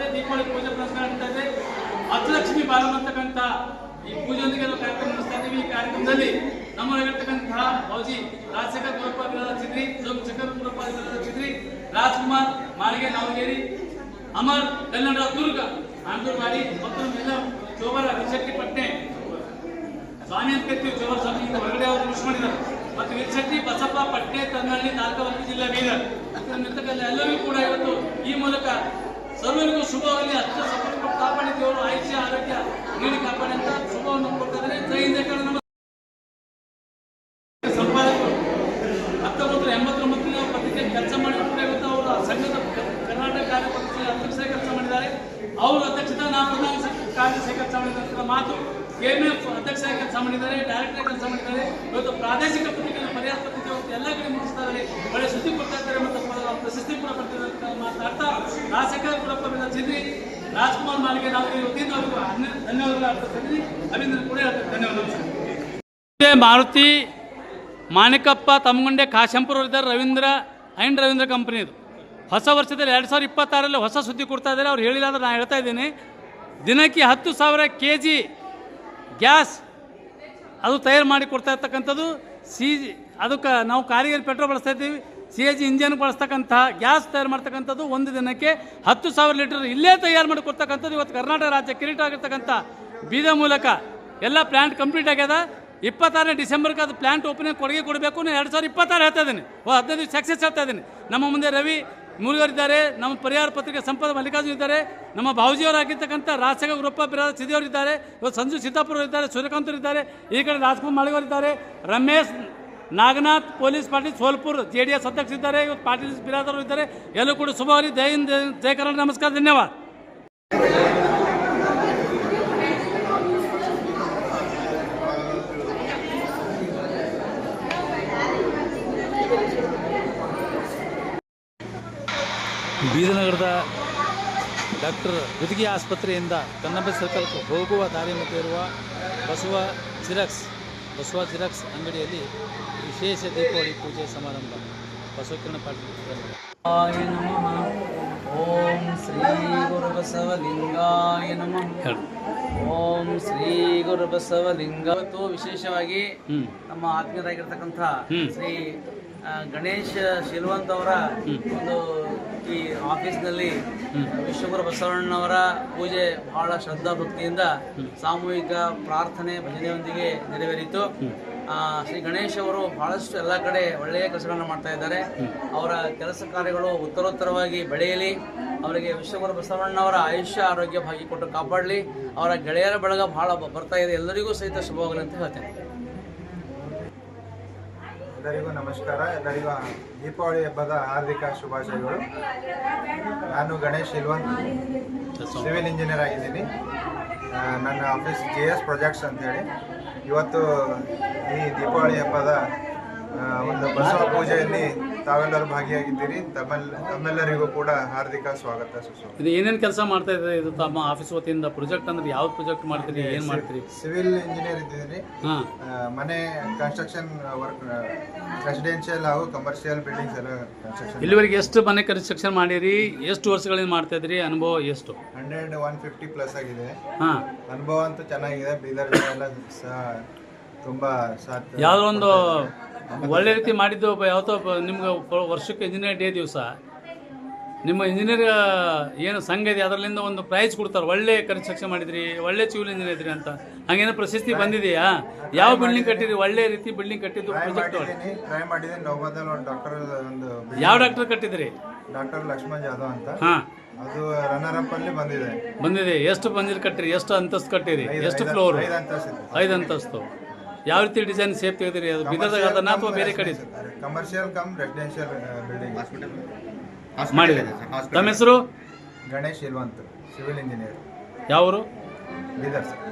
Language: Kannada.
ಇದೆ ದೀಪಾವಳಿ ಪೂಜೆ ಪುರಸ್ಕಾರ ನಡೀತಾ ಇದೆ. ಹತ್ತಲಕ್ಷ್ಮಿ ಬಾಲಮಂತಕ್ಕಂತ ಈ ಪೂಜೆಯೊಂದಿಗೆ ಕಾರ್ಯಕ್ರಮ ನಡೆಸ್ತಾ ಇದ್ದೀವಿ. ಈ ಕಾರ್ಯಕ್ರಮದಲ್ಲಿ ನಮ್ಮಲ್ಲಿರ್ತಕ್ಕಂತಹ ಮೌಜಿ ರಾಜಶೇಖರ್ ಗುರಪ್ಪ ಚಿದ್ರಿ ಚಂದ್ರಶೇಖರ್ ಗುರಪ್ಪ ಚಿದ್ರಿ, ರಾಜ್ಕುಮಾರ್ ಮಾರಿಗೆ ನಾವಗೇರಿ, ಅಮರ್ ಕನ್ನಡ ದುರ್ಗ ಆಂದೂರ್ವಾಡಿ ಮತ್ತು ಎಲ್ಲ ಚೋಬರ ವಿಶೆಟ್ಟಿಪಟ್ಟೆ ಸ್ವಾಮಿ ಅಂತ ಕರ್ತೀವಿ ಚೋಬರ ಸ್ವಾಮಿಯಿಂದ ಹೊರಗಡೆ ಅವರು ಕೃಷಿ ಮಾಡಿದ್ದಾರೆ. ಮತ್ತು ವಿಶಕ್ತಿ ಬಸಪ್ಪ ಪಟ್ಟೆ ತನ್ನಹಳ್ಳಿ ನಾಲ್ಕವತ್ತು ಜಿಲ್ಲಾ ಬೀದರ್ ಇರ್ತಕ್ಕಂಥ ಎಲ್ಲರಿಗೂ ಕೂಡ ಇವತ್ತು ಈ ಮೂಲಕ ಸರ್ವರಿಗೂ ಶುಭವಾಗಲಿ. ಅಷ್ಟು ಸಪೋರ್ಟ್ ಕಾಪಾಡಿ ದೇವರು ಆಯುಷ್ಯ, ಆರೋಗ್ಯ, ನೀಡಿ ಕಾಪಾಡಿ ಅಂತ ಶುಭವನ್ನು ಕೊಡ್ತಾ ಇದ್ದಾರೆ ಜೈ ಹಿಂದ್ ಕನ್ನಡ. ನಮ್ಮ ಸಂಪಾದಕರು ಹತ್ತೊಂಬತ್ತು ಎಂಬತ್ತೊಂಬತ್ತನೇ ಪತ್ರಿಕೆ ಕೆಲಸ ಮಾಡಿ ಕೂಡ ಇವತ್ತು ಅವರು ಸಂಘದ ಕರ್ನಾಟಕ ಕಾರ್ಯಪತ್ರಿಕೆ ಅಧ್ಯಕ್ಷ ಕೆಲಸ ಮಾಡಿದ್ದಾರೆ. ಅವರು ಅಧ್ಯಕ್ಷತೆ ಸೆ- ಕಾರ್ಯದರ್ಶಿ ಕೆಲಸ ಮಾಡಿದಂತಹ ಮಾತು ಎಫ್ ಅಧ್ಯಕ್ಷ ಕೆಲಸ ಮಾಡಿದ್ದಾರೆ ಡೈರೆಕ್ಟರ್ ಕೆಲಸ ಮಾಡಿದ್ದಾರೆ. ಇವತ್ತು ಪ್ರಾದೇಶಿಕ ಪತ್ರಿಕೆಗಳ ಪರ್ಯಾಯ ಪತ್ರಿಕೆ ಎಲ್ಲ ಕಡೆ ಮುಗಿಸ್ತಾ ಇದ್ದಾರೆ ಒಳ್ಳೆ ಸುದ್ದಿ ಕೊಡ್ತಾ ಇದ್ದಾರೆ ಮತ್ತು ಪ- ಪ್ರಶಸ್ತಿ ಕೂಡ ಪಡ್ತಿದ್ದಾರೆ ಅಂತ ಗುರಪ್ಪ ಬಿದ ಚಿದ್ರಿ ರಾಜ್ಕುಮಾರ್ ಮಾಲಿಕೆ ನಾವು ಕೂಡ ಧನ್ಯವಾದಗಳು ಧನ್ಯವಾದ. ಮಾರುತಿ, ಮಾಣಿಕಪ್ಪ, ತಮ್ಮಗುಂಡೆ ಇದ್ದಾರೆ ರವೀಂದ್ರ ಐನ್ ರವೀಂದ್ರ ಕಂಪ್ನಿದು ಹೊಸ ವರ್ಷದಲ್ಲಿ ಎರಡು ಸಾವಿರದ ಇಪ್ಪತ್ತಾರಲ್ಲಿ ಹೊಸ ಸುದ್ದಿ ಕೊಡ್ತಾ ಇದ್ದಾರೆ. ಅವ್ರು ಹೇಳಿಲ್ಲ ಅಂದ್ರೆ ನಾನು ಹೇಳ್ತಾ ಇದ್ದೀನಿ. ದಿನಕ್ಕೆ ಹತ್ತು ಸಾವಿರ ಕೆ ಜಿ ಗ್ಯಾಸ್ ಅದು ತಯಾರು ಮಾಡಿ ಕೊಡ್ತಾ ಇರ್ತಕ್ಕಂಥದ್ದು. ಸಿ ಅದಕ್ಕೆ ನಾವು ಕಾರಿಗೆ ಪೆಟ್ರೋಲ್ ಬಳಸ್ತಾ ಇದ್ದೀವಿ. ಸಿ ಎ ಜಿ ಇಂಜನ್ ಬಳಸ್ತಕ್ಕಂತಹ ಗ್ಯಾಸ್ ತಯಾರು ಮಾಡ್ತಕ್ಕಂಥದ್ದು ಒಂದು ದಿನಕ್ಕೆ ಹತ್ತು ಸಾವಿರ ಲೀಟರ್ ಇಲ್ಲೇ ತಯಾರು ಮಾಡಿ ಕೊಡ್ತಕ್ಕಂಥದ್ದು ಇವತ್ತು ಕರ್ನಾಟಕ ರಾಜ್ಯ ಕಿರೀಟ ಆಗಿರ್ತಕ್ಕಂಥ ಬೀದ ಮೂಲಕ ಎಲ್ಲ ಪ್ಲ್ಯಾಂಟ್ ಕಂಪ್ಲೀಟ್ ಆಗ್ಯದ. ಇಪ್ಪತ್ತಾರನೇ ಡಿಸೆಂಬರ್ಗೆ ಅದು ಪ್ಲ್ಯಾಂಟ್ ಓಪನಿಂಗ್ ಕೊಡುಗೆ ಕೊಡಬೇಕು ನಾನು ಎರಡು ಸಾವಿರದ ಇಪ್ಪತ್ತಾರು ಹೇಳ್ತಾ ಇದ್ದೀನಿ. ಓ, ಹದಿನೈದು ಸಕ್ಸಸ್ ಹೇಳ್ತಾ ಇದ್ದೀನಿ. ನಮ್ಮ ಮುಂದೆ ರವಿ ಮುರುಗರಿದ್ದಾರೆ ನಮ್ಮ ಪರಿಹಾರ ಪತ್ರಿಕೆ ಸಂಪದ ಮಲ್ಲಿಕಾರ್ಜುನ್ ಇದ್ದಾರೆ, ನಮ್ಮ ಭಾವಜಿಯವರಾಗಿರ್ತಕ್ಕಂಥ ರಾಜಶೇಖರ ಗುರಪ್ಪ ಬಿರಾದ ಸಿದಿಯವರಿದ್ದಾರೆ ಇವತ್ತು ಸಂಜು ಸಿದ್ದಾಪುರ ಇದ್ದಾರೆ ಸೂರ್ಯಕಾಂತರು ಇದ್ದಾರೆ, ಈ ಕಡೆ ರಾಜ್ಕುಮಾರ್ ಮಾಳಿಗವರು ಇದ್ದಾರೆ, Ramesh Naganath police party Solapur J D S ಅಧ್ಯಕ್ಷ ಇದ್ದಾರೆ, ಇವತ್ತು ಪಾರ್ಟಿ ಬಿರಾದರು ಇದ್ದಾರೆ. ಎಲ್ಲೂ ಕೂಡ ಶುಭವಾಗಲಿ. ಜೈ ಹಿಂದ್, ಜೈ ಕರ್ನಾಟಕ ನಮಸ್ಕಾರ. ಧನ್ಯವಾದ. ಬೀದನಗರದ ಡಾಕ್ಟರ್ ಗುದಗಿ ಆಸ್ಪತ್ರೆಯಿಂದ ಕನ್ನಂಬೆ ಸರ್ಕಲ್ಗೆ ಹೋಗುವ ದಾರಿ ಮಧ್ಯೆ ಇರುವ ಬಸವ ಜಿರಾಕ್ಸ್ ಬಸವ ಜಿರಾಕ್ಸ್ ಅಂಗಡಿಯಲ್ಲಿ ವಿಶೇಷ ದೀಪಾವಳಿ ಪೂಜೆ ಸಮಾರಂಭ. ಬಸವಕಿರಣ ಪಾಟೀಲ್ ನಮಃ. ಓಂ ಶ್ರೀ ಗುರುಬಸವಲಿಂಗಾಯ ನಮಃ. ಓಂ ಶ್ರೀ ಗುರುಬಸವಲಿಂಗ ಇವತ್ತು ವಿಶೇಷವಾಗಿ ನಮ್ಮ ಆತ್ಮೀಯರಾಗಿರ್ತಕ್ಕಂಥ ಶ್ರೀ ಗಣೇಶ್ ಶಿಲ್ವಂತ್ ಅವರ ಒಂದು ಈ ಆಫೀಸ್ನಲ್ಲಿ ವಿಶ್ವಗುರು ಬಸವಣ್ಣವರ ಪೂಜೆ ಬಹಳ ಶ್ರದ್ಧಾ ಭಕ್ತಿಯಿಂದ ಸಾಮೂಹಿಕ ಪ್ರಾರ್ಥನೆ ಭಜನೆಯೊಂದಿಗೆ ನೆರವೇರಿತು. ಶ್ರೀ ಗಣೇಶ್ ಅವರು ಬಹಳಷ್ಟು ಎಲ್ಲ ಕಡೆ ಒಳ್ಳೆಯ ಕೆಲಸಗಳನ್ನು ಮಾಡ್ತಾ ಇದ್ದಾರೆ. ಅವರ ಕೆಲಸ ಕಾರ್ಯಗಳು ಉತ್ತರೋತ್ತರವಾಗಿ ಬೆಳೆಯಲಿ. ಅವರಿಗೆ ವಿಶ್ವಗುರು ಬಸವಣ್ಣವರ ಆಯುಷ್ಯ, ಆರೋಗ್ಯ ಭಾಗಿ ಕೊಟ್ಟು ಕಾಪಾಡಲಿ. ಅವರ ಗೆಳೆಯರ ಬಳಗ ಬಹಳ ಬರ್ತಾ ಇದೆ. ಎಲ್ಲರಿಗೂ ಸಹಿತ ಶುಭವಾಗಲಿ ಅಂತ ಹೇಳ್ತೇನೆ. ಎಲ್ಲರಿಗೂ ನಮಸ್ಕಾರ. ಎಲ್ಲರಿಗೂ ದೀಪಾವಳಿ ಹಬ್ಬದ ಹಾರ್ದಿಕ ಶುಭಾಶಯಗಳು. ನಾನು ಗಣೇಶ್ ಇಲ್ವಂತ್. ಸಿವಿಲ್ ಇಂಜಿನಿಯರ್ ಆಗಿದ್ದೀನಿ. ನನ್ನ ಆಫೀಸ್ ಜಿ ಎಸ್ ಪ್ರಾಜೆಕ್ಟ್ಸ್ ಅಂತೇಳಿ. ಇವತ್ತು ಈ ದೀಪಾವಳಿ ಹಬ್ಬದ ಒಂದು ಬಸವ ಪೂಜೆಯಲ್ಲಿ ತಾವೆಲ್ಲರೂ ಭಾಗಿಯಾಗಿದ್ದೀರಿ. ತಮ್ಮೆಲ್ಲ ತಮ್ಮೆಲ್ಲರಿಗೂ ಕೂಡ ಹಾರ್ದಿಕ ಸ್ವಾಗತ ಸುಸ್ವಾಗತ. ಇದು ಏನೇನು ಕೆಲಸ ಮಾಡ್ತಾ ಇದ್ದಾರೆ? ಇದು ತಮ್ಮ ಆಫೀಸ್ ವತಿಯಿಂದ ಪ್ರಾಜೆಕ್ಟ್ ಅಂದ್ರೆ ಯಾವ ಪ್ರಾಜೆಕ್ಟ್ ಮಾಡ್ತೀರಿ? ಏನು ಮಾಡ್ತೀರಿ? ಸಿವಿಲ್ ಇಂಜಿನಿಯರ್ ಇದ್ದೀರಿ ಹಾಂ. ಮನೆ ಕನ್ಸ್ಟ್ರಕ್ಷನ್ ವರ್ಕ್ ರೆಸಿಡೆನ್ಷಿಯಲ್ ಹಾಗೂ ಕಮರ್ಷಿಯಲ್ ಬಿಲ್ಡಿಂಗ್ಸ್ ಎಲ್ಲ ಕನ್ಸ್ಟ್ರಕ್ಷನ್ ಇಲ್ಲಿವರೆಗೆ ಎಷ್ಟು ಮನೆ ಕನ್ಸ್ಟ್ರಕ್ಷನ್ ಮಾಡಿರಿ? ಎಷ್ಟು ವರ್ಷಗಳಿಂದ ಮಾಡ್ತಾ ಇದ್ರಿ ಅನುಭವ ಎಷ್ಟು? ಹಂಡ್ರೆಡ್ ಒನ್ ಫಿಫ್ಟಿ ಪ್ಲಸ್ ಆಗಿದೆ. ಹಾಂ. ಅನುಭವ ಅಂತೂ ಚೆನ್ನಾಗಿದೆ. ಬೀದರ್ ಎಲ್ಲ ಸಹ ತುಂಬಾ ಸಾಥ್ ಯಾವುದೋ ಒಂದು ಒಳ್ಳೆ ರೀತಿ ಮಾಡಿದ್ದು ಒಬ್ಬ ಯಾವತ್ತೋ ಒಬ್ಬ ನಿಮ್ಗೆ ವರ್ಷಕ್ಕೆ ಇಂಜಿನಿಯರ್ ಡೇ ದಿವಸ. ನಿಮ್ಮ ಇಂಜಿನಿಯರ್ ಏನು ಸಂಘ ಇದೆ ಅದರಲ್ಲಿಂದ ಒಂದು ಪ್ರೈಸ್ ಕೊಡ್ತಾರೆ. ಒಳ್ಳೆ ಕನ್ಸ್ಟ್ರಕ್ಷನ್ ಮಾಡಿದ್ರಿ ಒಳ್ಳೆ ಸಿವಿಲ್ ಇಂಜಿನಿಯರ್ ಇದ್ರಿ ಅಂತ. ಹಂಗೇನೋ ಪ್ರಶಸ್ತಿ ಬಂದಿದೆಯಾ? ಯಾವ ಬಿಲ್ಡಿಂಗ್ ಕಟ್ಟಿದ್ರಿ? ಒಳ್ಳೆ ರೀತಿ ಬಿಲ್ಡಿಂಗ್ ಕಟ್ಟಿದ್ದು ಪ್ರಾಜೆಕ್ಟ್ ಯಾವ ಡಾಕ್ಟರ್ ಕಟ್ಟಿದ್ರಿ? ಡಾಕ್ಟರ್ ಲಕ್ಷ್ಮಣ್ ಜಾಧವ್ ಅಂತ. ಹಾಂ. ಅದು ರನ್ನರ್ ಅಪ್ ಅಲ್ಲಿ ಬಂದಿದೆ. ಬಂದಿದೆ. ಎಷ್ಟು ಬಂದಿರಿ ಕಟ್ಟಿರಿ? ಎಷ್ಟು ಅಂತಸ್ತು ಕಟ್ಟಿರಿ? ಎಷ್ಟು ಫ್ಲೋರ್ ಐದು ಅಂತಸ್ತು. ಯಾವ ರೀತಿ ಡಿಸೈನ್ ಸೇಫ್ ತೆಗೆದಿರಿ? ಅದು ಬಿದರ್ದಾಗ ಅದನ್ನ ಅಥವಾ ಬೇರೆ ಕಡೆ? ಕಮರ್ಷಿಯಲ್ ಕಮ್ ರೆಸಿಡೆನ್ಷಿಯಲ್ ಬಿಲ್ಡಿಂಗ್ ಮಾಡಿದೆ ತಮ್ಮ ಹೆಸರು? ಗಣೇಶ್ ಇಲ್ವಂತ್ ಸಿವಿಲ್ ಇಂಜಿನಿಯರ್ ಯಾವರು? ಬೀದರ್ ಸರ್